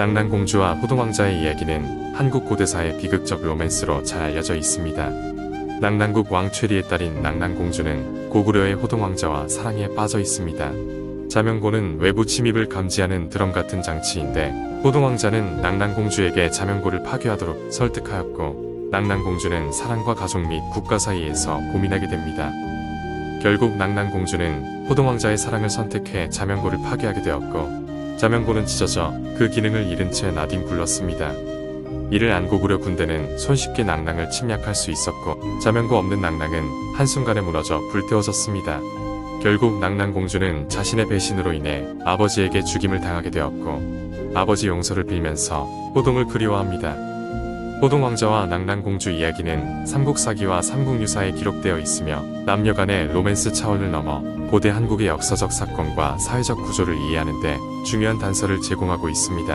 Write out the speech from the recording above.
낭랑공주와 호동왕자의 이야기는 한국 고대사의 비극적 로맨스로 잘 알려져 있습니다. 낭랑국 왕 최리의 딸인 낭랑공주는 고구려의 호동왕자와 사랑에 빠져 있습니다. 자명고는 외부 침입을 감지하는 드럼 같은 장치인데 호동왕자는 낭랑공주에게 자명고를 파괴하도록 설득하였고 낭랑공주는 사랑과 가족 및 국가 사이에서 고민하게 됩니다. 결국 낭랑공주는 호동왕자의 사랑을 선택해 자명고를 파괴하게 되었고 자명고는 찢어져 그 기능을 잃은 채 나뒹 굴렀습니다. 이를 안 고 구려 군대는 손쉽게 낭랑을 침략할 수 있었고 자명고 없는 낭랑은 한순간에 무너져 불태워졌습니다. 결국 낭랑공주는 자신의 배신으로 인해 아버지에게 죽임을 당하게 되었고 아버지 용서를 빌면서 호동을 그리워합니다. 호동 왕자와 낭랑공주 이야기는 삼국사기와 삼국유사에 기록되어 있으며 남녀 간의 로맨스 차원을 넘어 고대 한국의 역사적 사건과 사회적 구조를 이해하는 데 중요한 단서를 제공하고 있습니다.